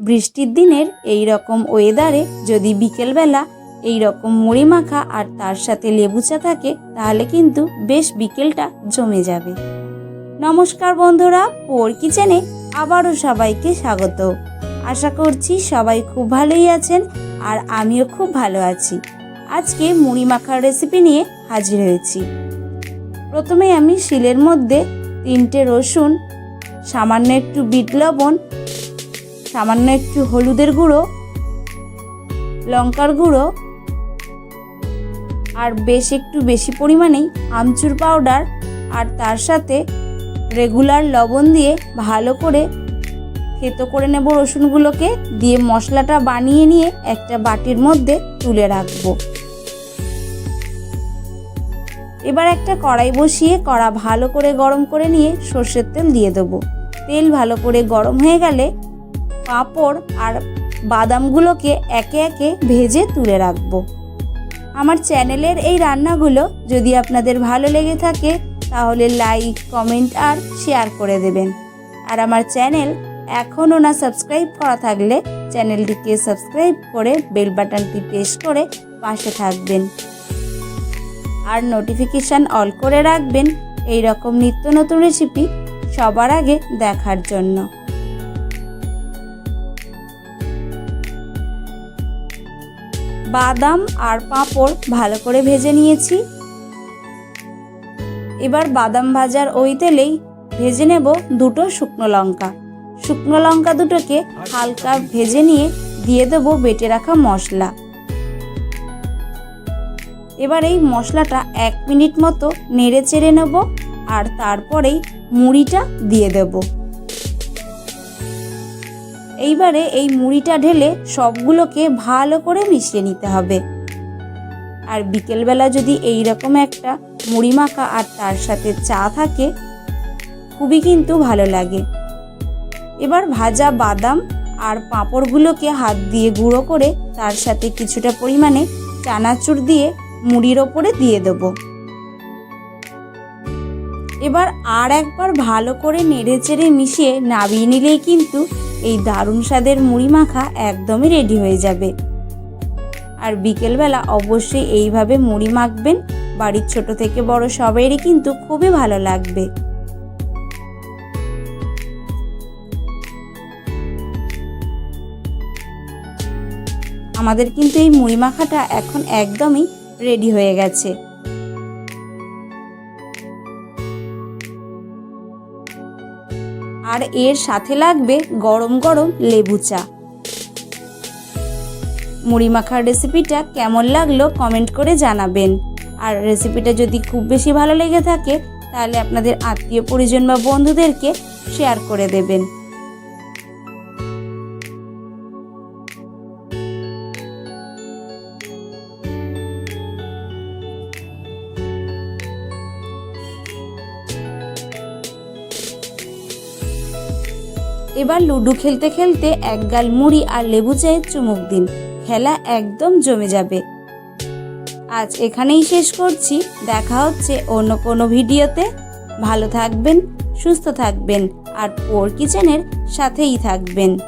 বৃষ্টির দিনের এই রকম ওয়েদারে যদি বিকেলবেলা এই রকম মুড়ি মাখা আর তার সাথে লেবু চা থাকে, তাহলে কিন্তু বেশ বিকেলটা জমে যাবে। নমস্কার বন্ধুরা, পোর কিচেনে আবারও সবাইকে স্বাগত। আশা করছি সবাই খুব ভালোই আছেন আর আমিও খুব ভালো আছি। আজকে মুড়ি মাখার রেসিপি নিয়ে হাজির হয়েছি। প্রথমে আমি শিলের মধ্যে তিনটে রসুন, সামান্য একটু বিট লবণ সামান্য একটু হলুদের গুঁড়ো, লঙ্কার গুঁড়ো, আর বেশ একটু বেশি পরিমাণেই আমচুর পাউডার আর তার সাথে রেগুলার লবণ দিয়ে ভালো করে থেতো করে নেব রসুনগুলোকে, দিয়ে মশলাটা বানিয়ে নিয়ে একটা বাটির মধ্যে তুলে রাখব। এবার একটা কড়াই বসিয়ে কড়া ভালো করে গরম করে নিয়ে সর্ষের তেল দিয়ে দেবো। তেল ভালো করে গরম হয়ে গেলে পাঁপড় আর বাদামগুলোকে একে একে ভেজে তুলে রাখব। আমার চ্যানেলের এই রান্নাগুলো যদি আপনাদের ভালো লেগে থাকে, তাহলে লাইক, কমেন্ট আর শেয়ার করে দেবেন। আর আমার চ্যানেল এখনও না সাবস্ক্রাইব করা থাকলে চ্যানেলটিকে সাবস্ক্রাইব করে বেল বাটনটি প্রেস করে পাশে থাকবেন। আর নোটিফিকেশান অল করে রাখবেন এই রকম নিত্য নতুন রেসিপি সবার আগে দেখার জন্য। বাদাম আর পাঁপড় ভালো করে ভেজে নিয়েছি। এবার বাদাম ভাজার ওই তেলেই ভেজে নেব দুটো শুকনো লঙ্কা। শুকনো লঙ্কা দুটোকে হালকা ভেজে নিয়ে দিয়ে দেবো বেটে রাখা মশলা। এবার এই মশলাটা এক মিনিট মতো নেড়ে চেড়ে নেব আর তারপরেই মুড়িটা দিয়ে দেব। এইবারে এই মুড়িটা ঢেলে সবগুলোকে ভালো করে মিশিয়ে নিতে হবে। আর বিকেলবেলা যদি এই রকম একটা মুড়ি মাখা আর তার সাথে চা থাকে, খুবই কিন্তু ভালো লাগে। এবার ভাজা বাদাম আর পাঁপড়গুলোকে হাত দিয়ে গুঁড়ো করে তার সাথে কিছুটা পরিমাণে চানাচুর দিয়ে মুড়ির ওপরে দিয়ে দেবো। এবার আর একবার ভালো করে নেড়ে চেড়ে মিশিয়ে নাবিয়ে নিলেই কিন্তু এই দারুণ স্বাদের মুড়ি মাখা একদমই রেডি হয়ে যাবে। আর বিকেলবেলা অবশ্যই এইভাবে মুড়ি মাখবেন, বাড়ির ছোট থেকে বড় সবাইরই কিন্তু খুবই ভালো লাগবে। আমাদের কিন্তু এই মুড়ি মাখাটা এখন একদমই রেডি হয়ে গেছে। আর এর সাথে লাগবে গরম গরম লেবু চা। মুড়ি মাখার রেসিপিটা কেমন লাগল কমেন্ট করে জানাবেন। আর রেসিপিটা যদি খুব বেশি ভালো লেগে থাকে, তাহলে আপনাদের আত্মীয় পরিজন বা বন্ধুদেরকে শেয়ার করে দেবেন। এবার লুডো খেলতে খেলতে এক গাল মুড়ি আর লেবু চায়ের চুমুক দিন। খেলা একদম জমে যাবে। আজ এখানেই শেষ করছি। দেখা হচ্ছে অন্য কোনো ভিডিওতে। ভালো থাকবেন, সুস্থ থাকবেন, আর পোর কিচেনের সাথেই থাকবেন।